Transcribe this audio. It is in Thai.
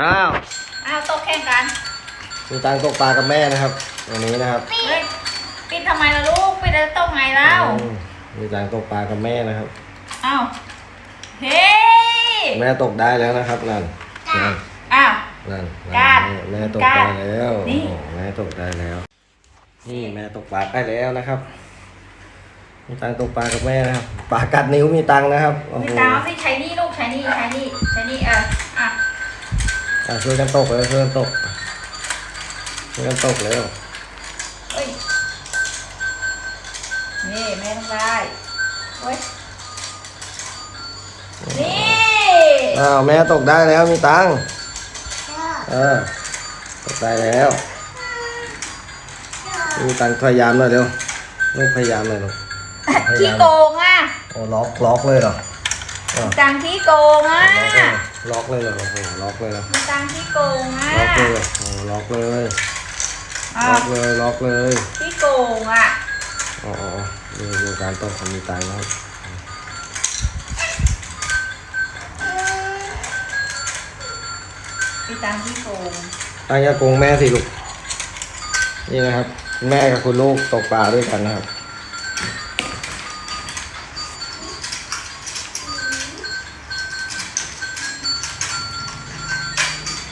อ้าวอ้าวโต๊ะแข่งกันมีตังค์ตกปลากับแม่นะครับวันนี้นะครับเฮ้ยปิดทำไมล่ะลูกปิดแล้วโต๊ะไงแล้ว อืมมีตังค์ตกปลากับแม่นะครับ อ้าวเฮ้แม่ตกได้แล้วนะครับนั่นนั่นอ้าว นั่นกาดแม่แม่ตกกาได้ดแล้วนี่ โอ้โหแม่ตกได้แล้ว นี่แม่ตกปลาได้แล้วนะครับ มีตังค์ตกปลากับแม่นะครับปลากัดนิ้วมีตังค์นะครับโอ้มีโหตามสิใช้นี่ลูกใช้นี่ใช้นี่ใช้นี่เอออะ อะช่วยกันตกเลยช่วยกันตกช่วยกันตกเร็วเฮ้ยนี่แม่ต้องได้เฮ้ยนี่อ้าวแม่ตกได้แล้วมีตังค์เออตกได้แล้วมีตังค์พยายามหน่อยเร็วลูกพยายามหน่อยลูกพยาขี้ยามโกงอะโอ้ล็อกล็อกเลยเหรออะจังขี้โกงอะ ล็อกเลยเหรอโอ้โหล็อกเลยเหรอมีตังขี้โกงอะล็อกเลยเหรอโอ้โหล็อกเลยอะล็อกเลยล็อกเลยขี้โกงอะอ๋ออ๋ออ๋อดูดูการตกของมีตังค์นะครับมีตังขี้โกงตั้งอยาโกงแม่สิลูกนี่นะครับแม่กับคุณลูกตกปลาด้วยกันนะครับ